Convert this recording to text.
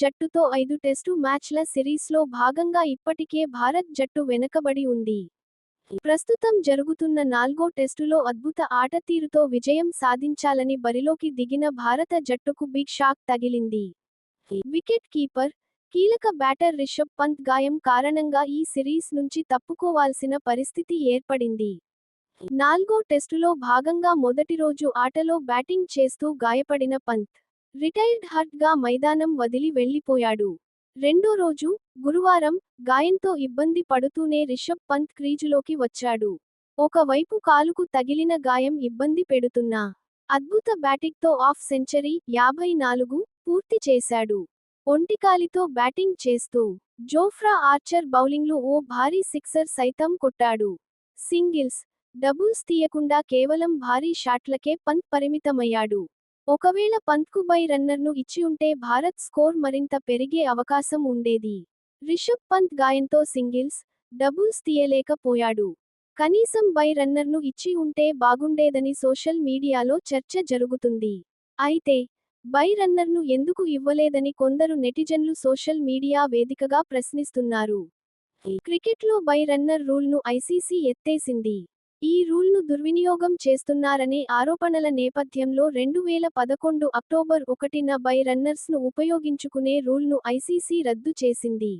జట్టుతో ఐదు టెస్టు మ్యాచ్ల సిరీస్లో భాగంగా ఇప్పటికే భారత్ జట్టు వెనకబడి ఉంది. ప్రస్తుతం జరుగుతున్న నాల్గో టెస్టులో అద్భుత ఆటతీరుతో విజయం సాధించాలని బరిలోకి దిగిన భారత జట్టుకు బిగ్ షాక్ తగిలింది. వికెట్ కీపర్, కీలక బ్యాటర్ రిషబ్ పంత్ గాయం కారణంగా ఈ సిరీస్ నుంచి తప్పుకోవాల్సిన పరిస్థితి ఏర్పడింది. నాల్గో టెస్టులో భాగంగా మొదటి రోజు ఆటలో బ్యాటింగ్ చేస్తూ గాయపడిన పంత్, రిటైర్డ్ హర్ట్గా మైదానం వదిలి వెళ్ళిపోయాడు. రెండో రోజు, గురువారం, గాయంతో ఇబ్బంది పడుతూనే రిషబ్ పంత్ క్రీజులోకి వచ్చాడు. ఒక వైపు కాలుకు తగిలిన గాయం ఇబ్బంది పెడుతున్నా, అద్భుత బ్యాటింగ్తో ఆఫ్ సెంచరీ యాభై నాలుగు పూర్తి చేశాడు. ఒంటికాలితో బ్యాటింగ్ చేస్తూ, జోఫ్రా ఆర్చర్ బౌలింగ్లో ఓ భారీ సిక్సర్ సైతం కొట్టాడు. సింగిల్స్, డబుల్స్ తీయకుండా కేవలం భారీ షాట్లకే పంత్ పరిమితమయ్యాడు. ఒకవేళ పంత్కు బై రన్నర్ను ఇచ్చి ఉంటే భారత్ స్కోర్ మరింత పెరిగే అవకాశం ఉండేది. రిషబ్ పంత్ గాయంతో సింగిల్స్, డబుల్స్ తీయలేకపోయాడు. కనీసం బై రన్నర్ను ఇచ్చి ఉంటే బాగుండేదని సోషల్ మీడియాలో చర్చ జరుగుతుంది. అయితే, బై రన్నర్ను ఎందుకు ఇవ్వలేదని కొందరు నెటిజన్లు సోషల్ మీడియా వేదికగా ప్రశ్నిస్తున్నారు. క్రికెట్లో బై రన్నర్ రూల్ను ఐసీసీ ఎత్తేసింది. ఈ రూల్ను దుర్వినియోగం చేస్తున్నారనే ఆరోపణల నేపథ్యంలో రెండు వేల పదకొండు అక్టోబర్ ఒకటిన బై రన్నర్స్ను ఉపయోగించుకునే రూల్ను ఐసీసీ రద్దు చేసింది.